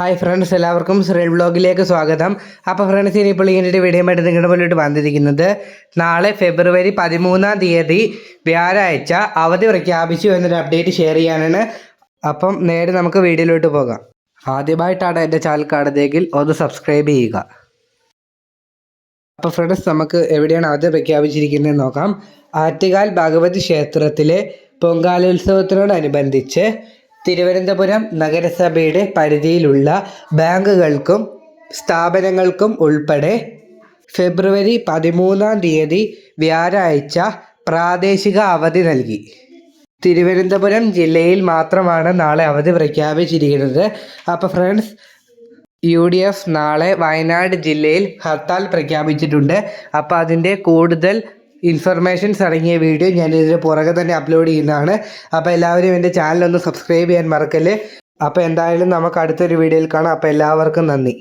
Hi friends എല്ലാവർക്കും ശ്രീൽ വ്ളോഗിലേക്ക് സ്വാഗതം. അപ്പോൾ ഫ്രണ്ട്സ് ഇനിയിപ്പോൾ ഇങ്ങനെ ഒരു വീഡിയോ ആയിട്ട് നിങ്ങളുടെ മുന്നിലോട്ട് വന്നിരിക്കുന്നത് നാളെ ഫെബ്രുവരി പതിമൂന്നാം തീയതി വ്യാഴാഴ്ച അവധി പ്രഖ്യാപിച്ചു എന്നൊരു അപ്ഡേറ്റ് ഷെയർ ചെയ്യാനാണ്. അപ്പം നേരെ നമുക്ക് വീഡിയോയിലോട്ട് പോകാം. ആദ്യമായിട്ടാണ് എന്റെ ചാനൽ കാണുന്നതെങ്കിൽ ഒന്ന് സബ്സ്ക്രൈബ് ചെയ്യുക. അപ്പോൾ ഫ്രണ്ട്സ് നമുക്ക് എവിടെയാണ് അവധി പ്രഖ്യാപിച്ചിരിക്കുന്നത് നോക്കാം. ആറ്റുകാൽ ഭഗവതി ക്ഷേത്രത്തിലെ പൊങ്കാലോത്സവത്തിനോടനുബന്ധിച്ച് തിരുവനന്തപുരം നഗരസഭയുടെ പരിധിയിലുള്ള ബാങ്കുകൾക്കും സ്ഥാപനങ്ങൾക്കും ഉൾപ്പെടെ ഫെബ്രുവരി പതിമൂന്നാം തീയതി വ്യാഴാഴ്ച പ്രാദേശിക അവധി നൽകി. തിരുവനന്തപുരം ജില്ലയിൽ മാത്രമാണ് നാളെ അവധി പ്രഖ്യാപിച്ചിരിക്കുന്നത്. അപ്പോൾ ഫ്രണ്ട്സ് യു ഡി എഫ് നാളെ വയനാട് ജില്ലയിൽ ഹർത്താൽ പ്രഖ്യാപിച്ചിട്ടുണ്ട്. അപ്പോൾ അതിന്റെ കൂടുതൽ ഇൻഫർമേഷൻസ് അടങ്ങിയ വീഡിയോ ഞാൻ ഇതിന് പുറകെ തന്നെ അപ്ലോഡ് ചെയ്യുന്നതാണ്. അപ്പോൾ എല്ലാവരും എന്റെ ചാനൽ ഒന്ന് സബ്സ്ക്രൈബ് ചെയ്യാൻ മറക്കല്ലേ? അപ്പോൾ എന്തായാലും നമുക്ക് അടുത്തൊരു വീഡിയോയിൽ കാണാം. അപ്പോൾ എല്ലാവർക്കും നന്ദി.